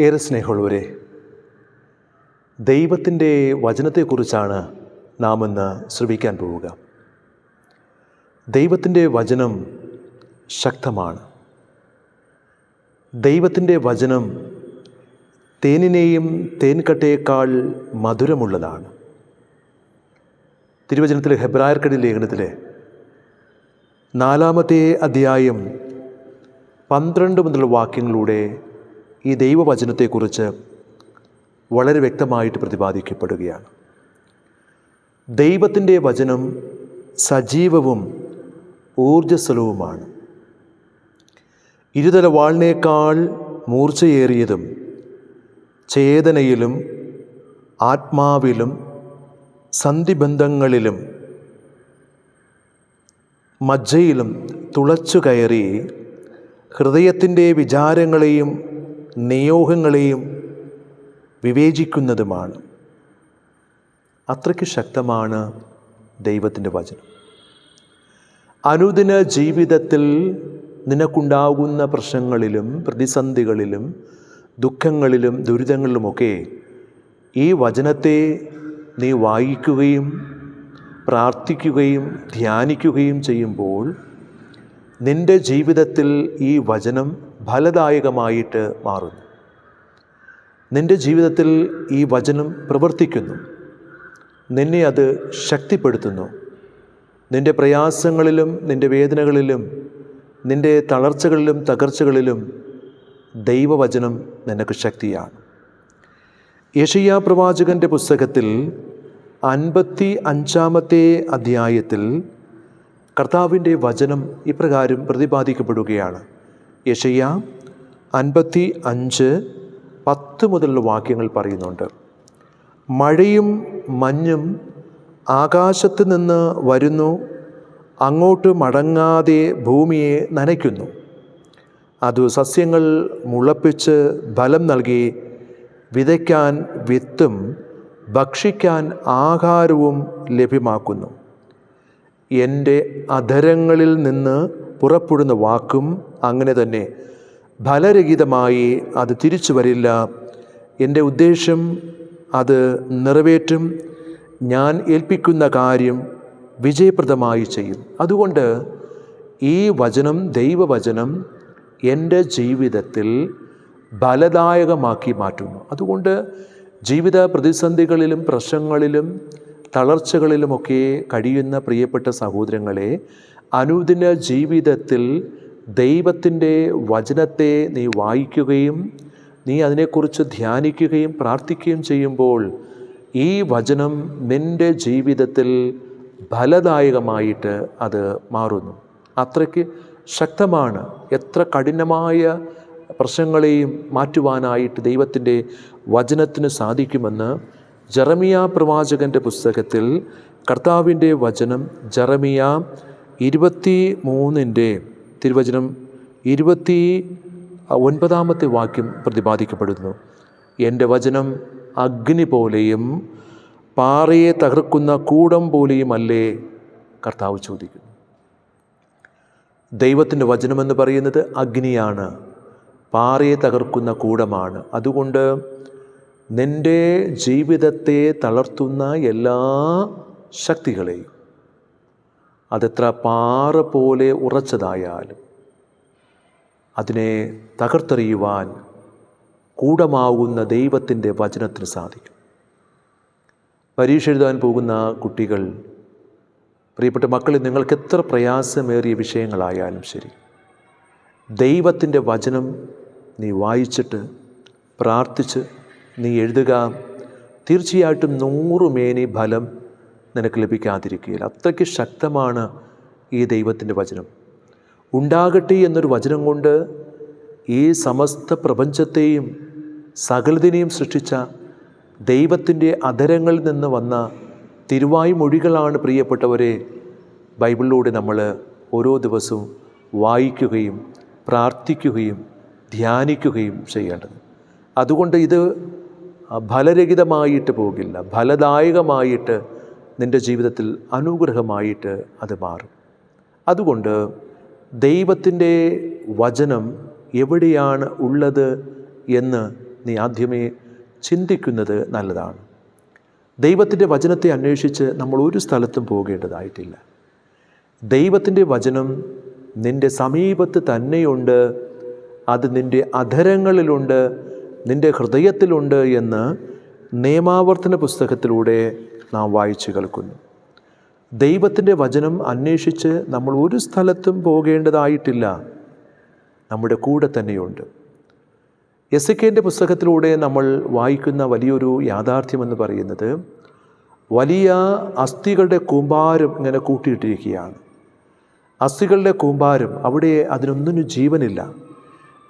ഏറെ സ്നേഹമുള്ളവരെ ദൈവത്തിന്റെ വചനത്തെക്കുറിച്ചാണ് നാം ഇന്ന് ശ്രമിക്കാൻ പോവുക. ദൈവത്തിന്റെ വചനം ശക്തമാണ്. ദൈവത്തിന്റെ വചനം തേനിനെയും തേൻകട്ടയേക്കാൾ മധുരമുള്ളതാണ്. തിരുവചനത്തിലെ ഹെബ്രായർക്കടി ലേഖനത്തിലെ നാലാമത്തെ അധ്യായം പന്ത്രണ്ട് മുതലുള്ള വാക്യങ്ങളിലൂടെ ഈ ദൈവവചനത്തെക്കുറിച്ച് വളരെ വ്യക്തമായിട്ട് പ്രതിപാദിക്കപ്പെടുകയാണ്. ദൈവത്തിന്റെ വചനം സജീവവും ഊർജസ്വലവുമാണ് ഇരുതല വാളിനേക്കാൾ മൂർച്ചയേറിയതും ചേതനയിലും ആത്മാവിലും സന്ധിബന്ധങ്ങളിലും മജ്ജയിലും തുളച്ചു കയറി ഹൃദയത്തിന്റെ വിചാരങ്ങളെയും നിയോഗങ്ങളെയും വിവേചിക്കുന്നതുമാണ്. അത്രയ്ക്ക് ശക്തമാണ് ദൈവത്തിന്റെ വചനം. അനുദിന ജീവിതത്തിൽ നിനക്കുണ്ടാകുന്ന പ്രശ്നങ്ങളിലും പ്രതിസന്ധികളിലും ദുഃഖങ്ങളിലും ദുരിതങ്ങളിലുമൊക്കെ ഈ വചനത്തെ നീ വായിക്കുകയും പ്രാർത്ഥിക്കുകയും ധ്യാനിക്കുകയും ചെയ്യുമ്പോൾ നിന്റെ ജീവിതത്തിൽ ഈ വചനം ഫലദായകമായിട്ട് മാറുന്നു. നിന്റെ ജീവിതത്തിൽ ഈ വചനം പ്രവർത്തിക്കുന്നു. നിന്നെ അത് ശക്തിപ്പെടുത്തുന്നു. നിന്റെ പ്രയാസങ്ങളിലും നിന്റെ വേദനകളിലും നിന്റെ തളർച്ചകളിലും തകർച്ചകളിലും ദൈവവചനം നിനക്ക് ശക്തിയാണ്. യഷിയ പ്രവാചകന്റെ പുസ്തകത്തിൽ അൻപത്തി അഞ്ചാമത്തെ അധ്യായത്തിൽ കർത്താവിന്റെ വചനം ഇപ്രകാരം പ്രതിപാദിക്കപ്പെടുകയാണ്. യഷയ്യ അൻപത്തി അഞ്ച് പത്ത് മുതലുള്ള വാക്യങ്ങൾ പറയുന്നുണ്ട്. മഴയും മഞ്ഞും ആകാശത്ത് നിന്ന് വരുന്നു അങ്ങോട്ട് മടങ്ങാതെ ഭൂമിയെ നനയ്ക്കുന്നു. അത് സസ്യങ്ങൾ മുളപ്പിച്ച് ഫലം നൽകി വിതയ്ക്കാൻ വിത്തും ഭക്ഷിക്കാൻ ആഹാരവും ലഭ്യമാക്കുന്നു. എന്റെ അധരങ്ങളിൽ നിന്ന് പുറപ്പെടുന്ന വാക്കും അങ്ങനെ തന്നെ. ഫലരഹിതമായി അത് തിരിച്ചു വരില്ല. എന്റെ ഉദ്ദേശം അത് നിറവേറ്റും. ഞാൻ ഏൽപ്പിക്കുന്ന കാര്യം വിജയപ്രദമായി ചെയ്യും. അതുകൊണ്ട് ഈ വചനം ദൈവവചനം എന്റെ ജീവിതത്തിൽ ഫലദായകമാക്കി മാറ്റുന്നു. അതുകൊണ്ട് ജീവിത പ്രതിസന്ധികളിലും പ്രശ്നങ്ങളിലും തളർച്ചകളിലുമൊക്കെ കഴിയുന്ന പ്രിയപ്പെട്ട സഹോദരങ്ങളെ അനുദിന ജീവിതത്തിൽ ദൈവത്തിന്റെ വചനത്തെ നീ വായിക്കുകയും നീ അതിനെക്കുറിച്ച് ധ്യാനിക്കുകയും പ്രാർത്ഥിക്കുകയും ചെയ്യുമ്പോൾ ഈ വചനം നിന്റെ ജീവിതത്തിൽ ഫലദായകമായിട്ട് അത് മാറുന്നു. അത്രയ്ക്ക് ശക്തമാണ്. എത്ര കഠിനമായ പ്രശ്നങ്ങളെയും മാറ്റുവാനായിട്ട് ദൈവത്തിന്റെ വചനത്തിന് സാധിക്കുമെന്ന് ജറമിയ പ്രവാചകന്റെ പുസ്തകത്തിൽ കർത്താവിന്റെ വചനം ജറമിയ ഇരുപത്തി മൂന്നിന്റെ തിരുവചനം ഇരുപത്തി ഒൻപതാമത്തെ വാക്യം പ്രതിപാദിക്കപ്പെടുന്നു. എന്റെ വചനം അഗ്നി പോലെയും പാറയെ തകർക്കുന്ന കൂടം പോലെയും അല്ലേ കർത്താവ് ചോദിക്കുന്നു. ദൈവത്തിന്റെ വചനമെന്ന് പറയുന്നത് അഗ്നിയാണ് പാറയെ തകർക്കുന്ന കൂടമാണ്. അതുകൊണ്ട് നിന്റെ ജീവിതത്തെ തളർത്തുന്ന എല്ലാ ശക്തികളെയും അതെത്ര പാറ പോലെ ഉറച്ചതായാലും അതിനെ തകർത്തെറിയുവാൻ കൂടമാകുന്ന ദൈവത്തിന്റെ വചനത്തിന് സാധിക്കും. പരീക്ഷ എഴുതാൻ പോകുന്ന കുട്ടികൾ പ്രിയപ്പെട്ട മക്കളിൽ നിങ്ങൾക്ക് എത്ര പ്രയാസമേറിയ വിഷയങ്ങളായാലും ശരി ദൈവത്തിന്റെ വചനം നീ വായിച്ചിട്ട് പ്രാർത്ഥിച്ച് നീ എഴുതുക തീർച്ചയായിട്ടും നൂറുമേനി ഫലം നിനക്ക് ലഭിക്കാതിരിക്കുകയില്ല. അത്രയ്ക്ക് ശക്തമാണ് ഈ ദൈവത്തിന്റെ വചനം. ഉണ്ടാകട്ടെ എന്നൊരു വചനം കൊണ്ട് ഈ സമസ്ത പ്രപഞ്ചത്തെയും സകലതിനെയും സൃഷ്ടിച്ച ദൈവത്തിന്റെ അധരങ്ങളിൽ നിന്ന് വന്ന തിരുവായ് മൊഴികളാണ് പ്രിയപ്പെട്ടവരെ ബൈബിളിലൂടെ നമ്മൾ ഓരോ ദിവസവും വായിക്കുകയും പ്രാർത്ഥിക്കുകയും ധ്യാനിക്കുകയും ചെയ്യേണ്ടത്. അതുകൊണ്ട് ഇത് ഫലരഹിതമായിട്ട് പോകില്ല ഫലദായകമായിട്ട് നിന്റെ ജീവിതത്തിൽ അനുഗ്രഹമായിട്ട് അത് മാറും. അതുകൊണ്ട് ദൈവത്തിന്റെ വചനം എവിടെയാണ് ഉള്ളത് എന്ന് നീ ആദ്യമേ ചിന്തിക്കുന്നത് നല്ലതാണ്. ദൈവത്തിന്റെ വചനത്തെ അന്വേഷിച്ച് നമ്മൾ ഒരു സ്ഥലത്തും പോകേണ്ടതായിട്ടില്ല. ദൈവത്തിന്റെ വചനം നിന്റെ സമീപത്ത് തന്നെയുണ്ട് അത് നിന്റെ അധരങ്ങളിലുണ്ട് നിന്റെ ഹൃദയത്തിലുണ്ട് എന്ന് നിയമാവർത്തന പുസ്തകത്തിലൂടെ നാം വായിച്ചു കേൾക്കുന്നു. ദൈവത്തിന്റെ വചനം അന്വേഷിച്ച് നമ്മൾ ഒരു സ്ഥലത്തും പോകേണ്ടതായിട്ടില്ല. നമ്മുടെ കൂടെ തന്നെയുണ്ട്. എസ് കെന്റെ പുസ്തകത്തിലൂടെ നമ്മൾ വായിക്കുന്ന വലിയൊരു യാഥാർത്ഥ്യമെന്ന് പറയുന്നത് വലിയ അസ്ഥികളുടെ കൂമ്പാരം ഇങ്ങനെ കൂട്ടിയിട്ടിരിക്കുകയാണ്. അസ്ഥികളുടെ കൂമ്പാരം അവിടെ അതിനൊന്നിനും ജീവനില്ല.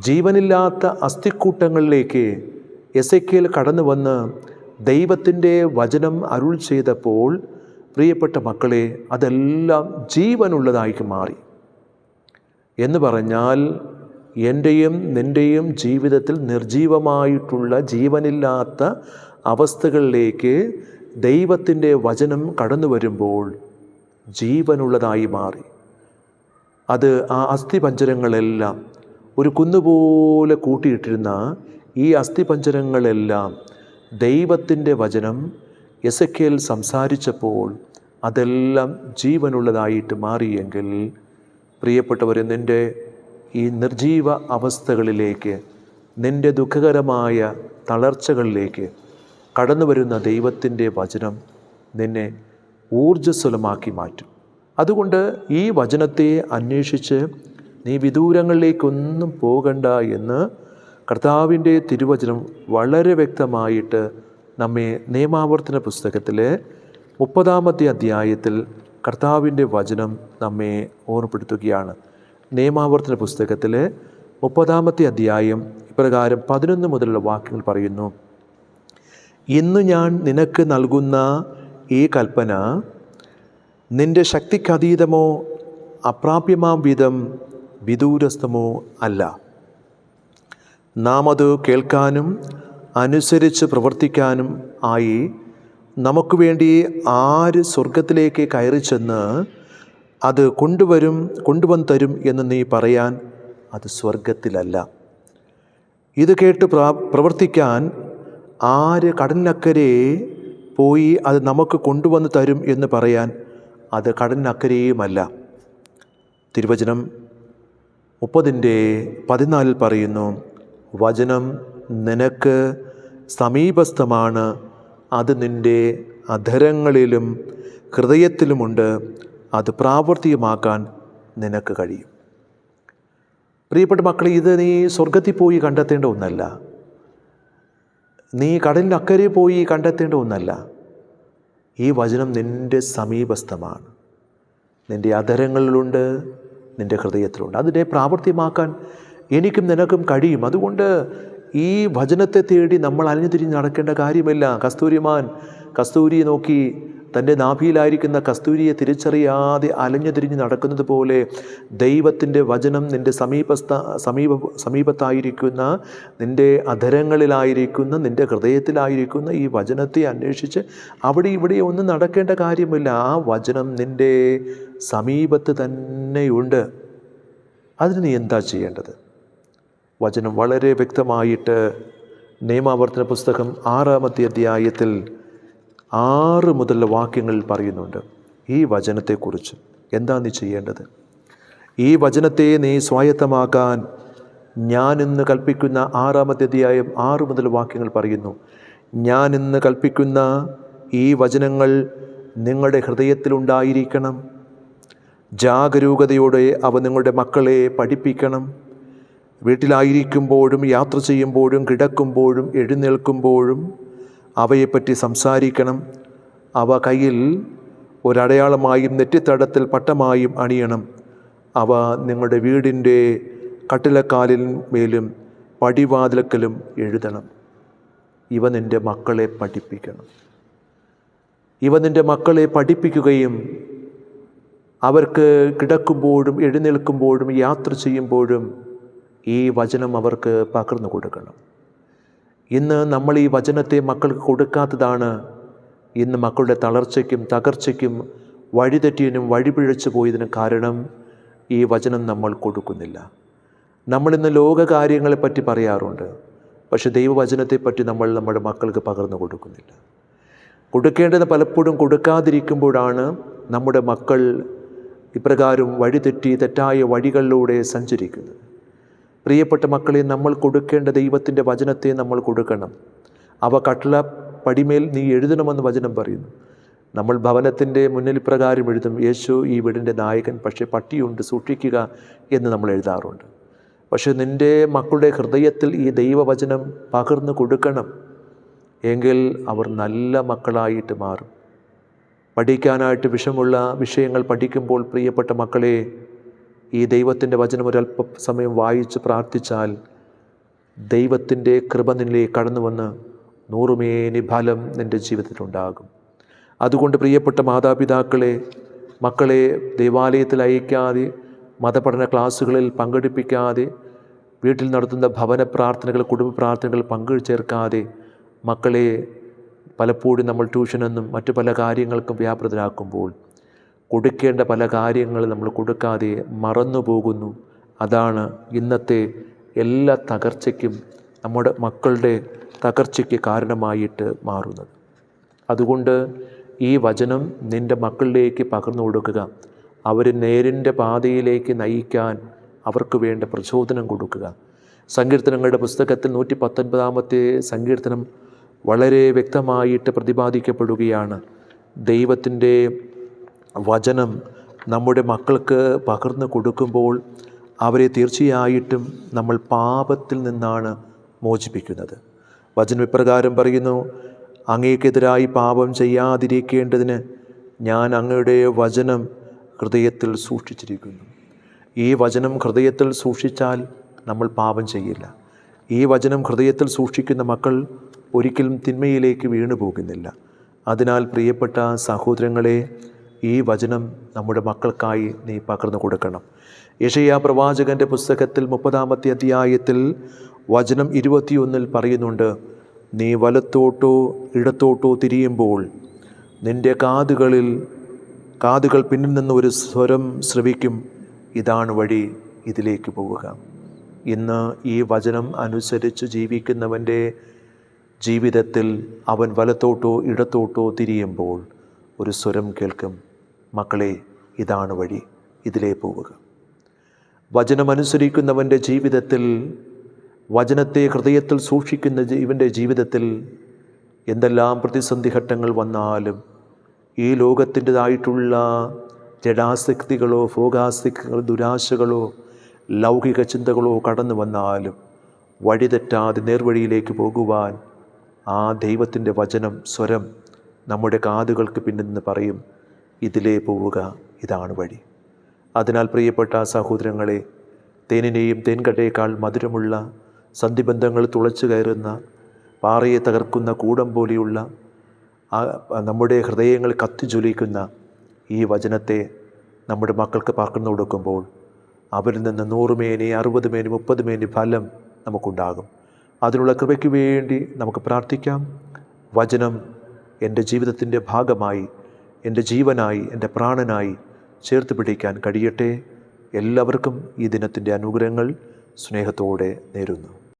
ജീവനില്ലാത്ത അസ്ഥിക്കൂട്ടങ്ങളിലേക്ക് എസ് എ കടന്നു വന്ന് ദൈവത്തിന്റെ വചനം അരുൾ ചെയ്തപ്പോൾ പ്രിയപ്പെട്ട മക്കളെ അതെല്ലാം ജീവനുള്ളതായി മാറി. എന്ന് പറഞ്ഞാൽ എന്റെയും നിന്റെയും ജീവിതത്തിൽ നിർജീവമായിട്ടുള്ള ജീവനില്ലാത്ത അവസ്ഥകളിലേക്ക് ദൈവത്തിന്റെ വചനം കടന്നു വരുമ്പോൾ ജീവനുള്ളതായി മാറി. അത് ആ അസ്ഥിപഞ്ചരങ്ങളെല്ലാം ഒരു കുന്നുപോലെ കൂട്ടിയിട്ടിരുന്ന ഈ അസ്ഥിപഞ്ചരങ്ങളെല്ലാം ദൈവത്തിന്റെ വചനം എസക്കേൽ സംസാരിച്ചപ്പോൾ അതെല്ലാം ജീവനുള്ളതായിട്ട് മാറിയെങ്കിൽ പ്രിയപ്പെട്ടവരെ നിന്റെ ഈ നിർജീവ അവസ്ഥകളിലേക്ക് നിന്റെ ദുഃഖകരമായ തളർച്ചകളിലേക്ക് കടന്നു വരുന്ന ദൈവത്തിന്റെ വചനം നിന്നെ ഊർജസ്വലമാക്കി മാറ്റും. അതുകൊണ്ട് ഈ വചനത്തെ അന്വേഷിച്ച് നീ വിദൂരങ്ങളിലേക്കൊന്നും പോകണ്ട എന്ന് കർത്താവിന്റെ തിരുവചനം വളരെ വ്യക്തമായിട്ട് നമ്മെ നിയമാവർത്തന പുസ്തകത്തിലെ മുപ്പതാമത്തെ അധ്യായത്തിൽ കർത്താവിന്റെ വചനം നമ്മെ ഓർമ്മപ്പെടുത്തുകയാണ്. നിയമാവർത്തന പുസ്തകത്തിലെ മുപ്പതാമത്തെ അധ്യായം ഇപ്രകാരം പതിനൊന്ന് മുതലുള്ള വാക്യങ്ങൾ പറയുന്നു. ഇന്ന് ഞാൻ നിനക്ക് നൽകുന്ന ഈ കൽപ്പന നിന്റെ ശക്തിക്കതീതമോ അപ്രാപ്യമാം വിധം വിദൂരസ്ഥമോ അല്ല. നാം അത് കേൾക്കാനും അനുസരിച്ച് പ്രവർത്തിക്കാനും ആയി നമുക്ക് വേണ്ടി ആര് സ്വർഗത്തിലേക്ക് കയറി ചെന്ന് അത് കൊണ്ടുവരും കൊണ്ടുവന്ന് തരും എന്ന് നീ പറയാൻ അത് സ്വർഗത്തിലല്ല ഇത് കേട്ട് പ്രവർത്തിക്കാൻ ആര് കടലിനക്കരെ പോയി അത് നമുക്ക് കൊണ്ടുവന്ന് തരും എന്ന് പറയാൻ അത് കടലിനക്കരെയുമല്ല. തിരുവചനം മുപ്പതിന്റെ പതിനാലിൽ പറയുന്നു വചനം നിനക്ക് സമീപസ്ഥമാണ്. അത് നിന്റെ അധരങ്ങളിലും ഹൃദയത്തിലുമുണ്ട്. അത് പ്രാവർത്തികമാക്കാൻ നിനക്ക് കഴിയും. പ്രിയപ്പെട്ട മക്കളെ ഇത് നീ സ്വർഗത്തിൽ പോയി കണ്ടെത്തേണ്ട ഒന്നല്ല. നീ കടലിനക്കരെ പോയി കണ്ടെത്തേണ്ട ഒന്നല്ല. ഈ വചനം നിന്റെ സമീപസ്ഥമാണ്. നിന്റെ അധരങ്ങളിലുണ്ട് നിന്റെ ഹൃദയത്തിലുണ്ട്. അതിനെ പ്രാവർത്തികമാക്കാൻ എനിക്കും നിനക്കും കഴിയും. അതുകൊണ്ട് ഈ വചനത്തെ തേടി നമ്മൾ അലഞ്ഞു തിരിഞ്ഞ് നടക്കേണ്ട കാര്യമില്ല. കസ്തൂരിമാൻ കസ്തൂരി നോക്കി തന്റെ നാഭിയിലായിരിക്കുന്ന കസ്തൂരിയെ തിരിച്ചറിയാതെ അലഞ്ഞു തിരിഞ്ഞ് നടക്കുന്നത് പോലെ ദൈവത്തിന്റെ വചനം നിന്റെ സമീപസ്ഥ സമീപ സമീപത്തായിരിക്കുന്ന നിന്റെ അധരങ്ങളിലായിരിക്കുന്ന നിന്റെ ഹൃദയത്തിലായിരിക്കുന്ന ഈ വചനത്തെ അന്വേഷിച്ച് അവിടെ ഇവിടെ ഒന്നും നടക്കേണ്ട കാര്യമില്ല. ആ വചനം നിന്റെ സമീപത്ത് തന്നെയുണ്ട്. അതിന് നീ എന്താ ചെയ്യേണ്ടത്? വചനം വളരെ വ്യക്തമായിട്ട് നിയമാവർത്തന പുസ്തകം ആറാമത്തെ അധ്യായത്തിൽ ആറ് മുതലുള്ള വാക്യങ്ങളിൽ പറയുന്നുണ്ട്. ഈ വചനത്തെക്കുറിച്ച് എന്താ നീ ചെയ്യേണ്ടത്? ഈ വചനത്തെ നീ സ്വായത്തമാക്കാൻ ഞാൻ ഇന്ന് കൽപ്പിക്കുന്ന ആറാമത്തെ അധ്യായം ആറ് മുതൽ വാക്യങ്ങൾ പറയുന്നു. ഞാൻ ഇന്ന് കൽപ്പിക്കുന്ന ഈ വചനങ്ങൾ നിങ്ങളുടെ ഹൃദയത്തിലുണ്ടായിരിക്കണം ജാഗരൂകതയോടെ അവ നിങ്ങളുടെ മക്കളെ പഠിപ്പിക്കണം. വീട്ടിലായിരിക്കുമ്പോഴും യാത്ര ചെയ്യുമ്പോഴും കിടക്കുമ്പോഴും എഴുന്നേൽക്കുമ്പോഴും അവയെപ്പറ്റി സംസാരിക്കണം. അവ കയ്യിൽ ഒരടയാളമായും നെറ്റിത്തടത്തിൽ പട്ടമായും അണിയണം. അവ നിങ്ങളുടെ വീടിന്റെ കട്ടിലക്കാലിൻ മേലും പടിവാതിലക്കലും എഴുതണം. ഇവ നിന്റെ മക്കളെ പഠിപ്പിക്കണം. ഇവ നിന്റെ മക്കളെ പഠിപ്പിക്കുകയും അവർക്ക് കിടക്കുമ്പോഴും എഴുന്നേൽക്കുമ്പോഴും യാത്ര ചെയ്യുമ്പോഴും ഈ വചനം അവർക്ക് പകർന്നു കൊടുക്കണം. ഇന്ന് നമ്മൾ ഈ വചനത്തെ മക്കൾക്ക് കൊടുക്കാത്തതാണ്. ഇന്ന് മക്കളുടെ തളർച്ചയ്ക്കും തകർച്ചയ്ക്കും വഴിതെറ്റിയതിനും വഴിപിഴച്ചു പോയതിനും കാരണം ഈ വചനം നമ്മൾ കൊടുക്കുന്നില്ല. നമ്മളിന്ന് ലോകകാര്യങ്ങളെപ്പറ്റി പറയാറുണ്ട്. പക്ഷെ ദൈവവചനത്തെപ്പറ്റി നമ്മൾ നമ്മുടെ മക്കൾക്ക് പകർന്നു കൊടുക്കുന്നില്ല. കൊടുക്കേണ്ടത് പലപ്പോഴും കൊടുക്കാതിരിക്കുമ്പോഴാണ് നമ്മുടെ മക്കൾ ഇപ്രകാരം വഴിതെറ്റി തെറ്റായ വഴികളിലൂടെ സഞ്ചരിക്കുന്നത്. പ്രിയപ്പെട്ട മക്കളെ നമ്മൾ കൊടുക്കേണ്ട ദൈവത്തിന്റെ വചനത്തെ നമ്മൾ കൊടുക്കണം. അവ കട്ടള പടിമേൽ നീ എഴുതണമെന്ന് വചനം പറയുന്നു. നമ്മൾ ഭവനത്തിന്റെ മുന്നിൽ പ്രകാരം എഴുതും യേശു ഈ വീടിന്റെ നായകൻ പക്ഷേ പട്ടിയുണ്ട് സൂക്ഷിക്കുക എന്ന് നമ്മൾ എഴുതാറുണ്ട്. പക്ഷേ നിന്റെ മക്കളുടെ ഹൃദയത്തിൽ ഈ ദൈവവചനം പകർന്നു കൊടുക്കണം. എങ്കിൽ അവർ നല്ല മക്കളായിട്ട് മാറും. പഠിക്കാനായിട്ട് വിഷമുള്ള വിഷയങ്ങൾ പഠിക്കുമ്പോൾ പ്രിയപ്പെട്ട മക്കളെ ഈ ദൈവത്തിന്റെ വചനം ഒരല്പ സമയം വായിച്ച് പ്രാർത്ഥിച്ചാൽ ദൈവത്തിന്റെ കൃപ നിന്നിലേക്ക് കടന്നു വന്ന് നൂറുമേനി ഫലം നിന്റെ ജീവിതത്തിലുണ്ടാകും അതുകൊണ്ട് പ്രിയപ്പെട്ട മാതാപിതാക്കളെ മക്കളെ ദേവാലയത്തിൽ അയക്കാതെ മതപഠന ക്ലാസ്സുകളിൽ പങ്കെടുപ്പിക്കാതെ വീട്ടിൽ നടത്തുന്ന ഭവന പ്രാർത്ഥനകൾ കുടുംബ പ്രാർത്ഥനകൾ പങ്കു ചേർക്കാതെ മക്കളെ പലപ്പോഴും നമ്മൾ ട്യൂഷനെന്നും മറ്റു പല കാര്യങ്ങൾക്കും വ്യാപൃതരാക്കുമ്പോൾ കൊടുക്കേണ്ട പല കാര്യങ്ങൾ നമ്മൾ കൊടുക്കാതെ മറന്നു പോകുന്നു. അതാണ് ഇന്നത്തെ എല്ലാ തകർച്ചയ്ക്കും നമ്മുടെ മക്കളുടെ തകർച്ചയ്ക്ക് കാരണമായിട്ട് മാറുന്നത്. അതുകൊണ്ട് ഈ വചനം നിന്റെ മക്കളിലേക്ക് പകർന്നു കൊടുക്കുക. അവർ നേരിന്റെ പാതയിലേക്ക് നയിക്കാൻ അവർക്ക് വേണ്ട പ്രചോദനം കൊടുക്കുക. സങ്കീർത്തനങ്ങളുടെ പുസ്തകത്തിൽ നൂറ്റി പത്തൊൻപതാമത്തെ സങ്കീർത്തനം വളരെ വ്യക്തമായിട്ട് പ്രതിപാദിക്കപ്പെടുകയാണ്. ദൈവത്തിന്റെ വചനം നമ്മുടെ മക്കൾക്ക് പകർന്നു കൊടുക്കുമ്പോൾ അവരെ തീർച്ചയായിട്ടും നമ്മൾ പാപത്തിൽ നിന്നാണ് മോചിപ്പിക്കുന്നത്. വചനം ഇപ്രകാരം പറയുന്നു അങ്ങേക്കെതിരായി പാപം ചെയ്യാതിരിക്കേണ്ടതിന് ഞാൻ അങ്ങയുടെ വചനം ഹൃദയത്തിൽ സൂക്ഷിച്ചിരിക്കുന്നു. ഈ വചനം ഹൃദയത്തിൽ സൂക്ഷിച്ചാൽ നമ്മൾ പാപം ചെയ്യില്ല. ഈ വചനം ഹൃദയത്തിൽ സൂക്ഷിക്കുന്ന മക്കൾ ഒരിക്കലും തിന്മയിലേക്ക് വീണുപോകുന്നില്ല. അതിനാൽ പ്രിയപ്പെട്ട സഹോദരങ്ങളെ ഈ വചനം നമ്മുടെ മക്കൾക്കായി നീ പകർന്നു കൊടുക്കണം. യഷയ പ്രവാചകന്റെ പുസ്തകത്തിൽ മുപ്പതാമത്തെ അധ്യായത്തിൽ വചനം ഇരുപത്തിയൊന്നിൽ പറയുന്നുണ്ട് നീ വലത്തോട്ടോ ഇടത്തോട്ടോ തിരിയുമ്പോൾ നിന്റെ കാതുകളിൽ കാതുകൾ പിന്നിൽ നിന്ന് ഒരു സ്വരം ശ്രവിക്കും. ഇതാണ് വഴി ഇതിലേക്ക് പോവുക. ഇന്ന് ഈ വചനം അനുസരിച്ച് ജീവിക്കുന്നവന്റെ ജീവിതത്തിൽ അവൻ വലത്തോട്ടോ ഇടത്തോട്ടോ തിരിയുമ്പോൾ ഒരു സ്വരം കേൾക്കും. മക്കളെ ഇതാണ് വഴി. ഇതിലേ പോവുക. വചനമനുസരിക്കുന്നവന്റെ ജീവിതത്തിൽ വചനത്തെ ഹൃദയത്തിൽ സൂക്ഷിക്കുന്ന ഇവന്റെ ജീവിതത്തിൽ എന്തെല്ലാം പ്രതിസന്ധി ഘട്ടങ്ങൾ വന്നാലും ഈ ലോകത്തിന്റെതായിട്ടുള്ള ജഡാസക്തികളോ ഭോഗാസക്തികളോ ദുരാശകളോ ലൗകിക ചിന്തകളോ കടന്നു വന്നാലും വഴിതെറ്റാതെ നേർവഴിയിലേക്ക് പോകുവാൻ ആ ദൈവത്തിന്റെ വചനം സ്വരം നമ്മുടെ കാതുകൾക്ക് പിന്നിൽ നിന്ന് പറയും. ഇതിലേ പോവുക ഇതാണ് വഴി. അതിനാൽ പ്രിയപ്പെട്ട സഹോദരങ്ങളെ തേനിനെയും തേൻകട്ടയേക്കാൾ മധുരമുള്ള സന്ധിബന്ധങ്ങൾ തുളച്ചു കയറുന്ന പാറയെ തകർക്കുന്ന കൂടം പോലെയുള്ള നമ്മുടെ ഹൃദയങ്ങൾ കത്തിജ്വലിക്കുന്ന ഈ വചനത്തെ നമ്മുടെ മക്കൾക്ക് പകർന്നു കൊടുക്കുമ്പോൾ അവരിൽ നിന്ന് നൂറ് മേനി അറുപത് മേനി മുപ്പത് മേനി ഫലം നമുക്കുണ്ടാകും. അതിനുള്ള കൃപയ്ക്ക് വേണ്ടി നമുക്ക് പ്രാർത്ഥിക്കാം. വചനം എന്റെ ജീവിതത്തിന്റെ ഭാഗമായി എന്റെ ജീവനായി എന്റെ പ്രാണനായി ചേർത്ത് പിടിക്കാൻ കഴിയട്ടെ. എല്ലാവർക്കും ഈ ദിനത്തിന്റെ അനുഗ്രഹങ്ങൾ സ്നേഹത്തോടെ നേരുന്നു.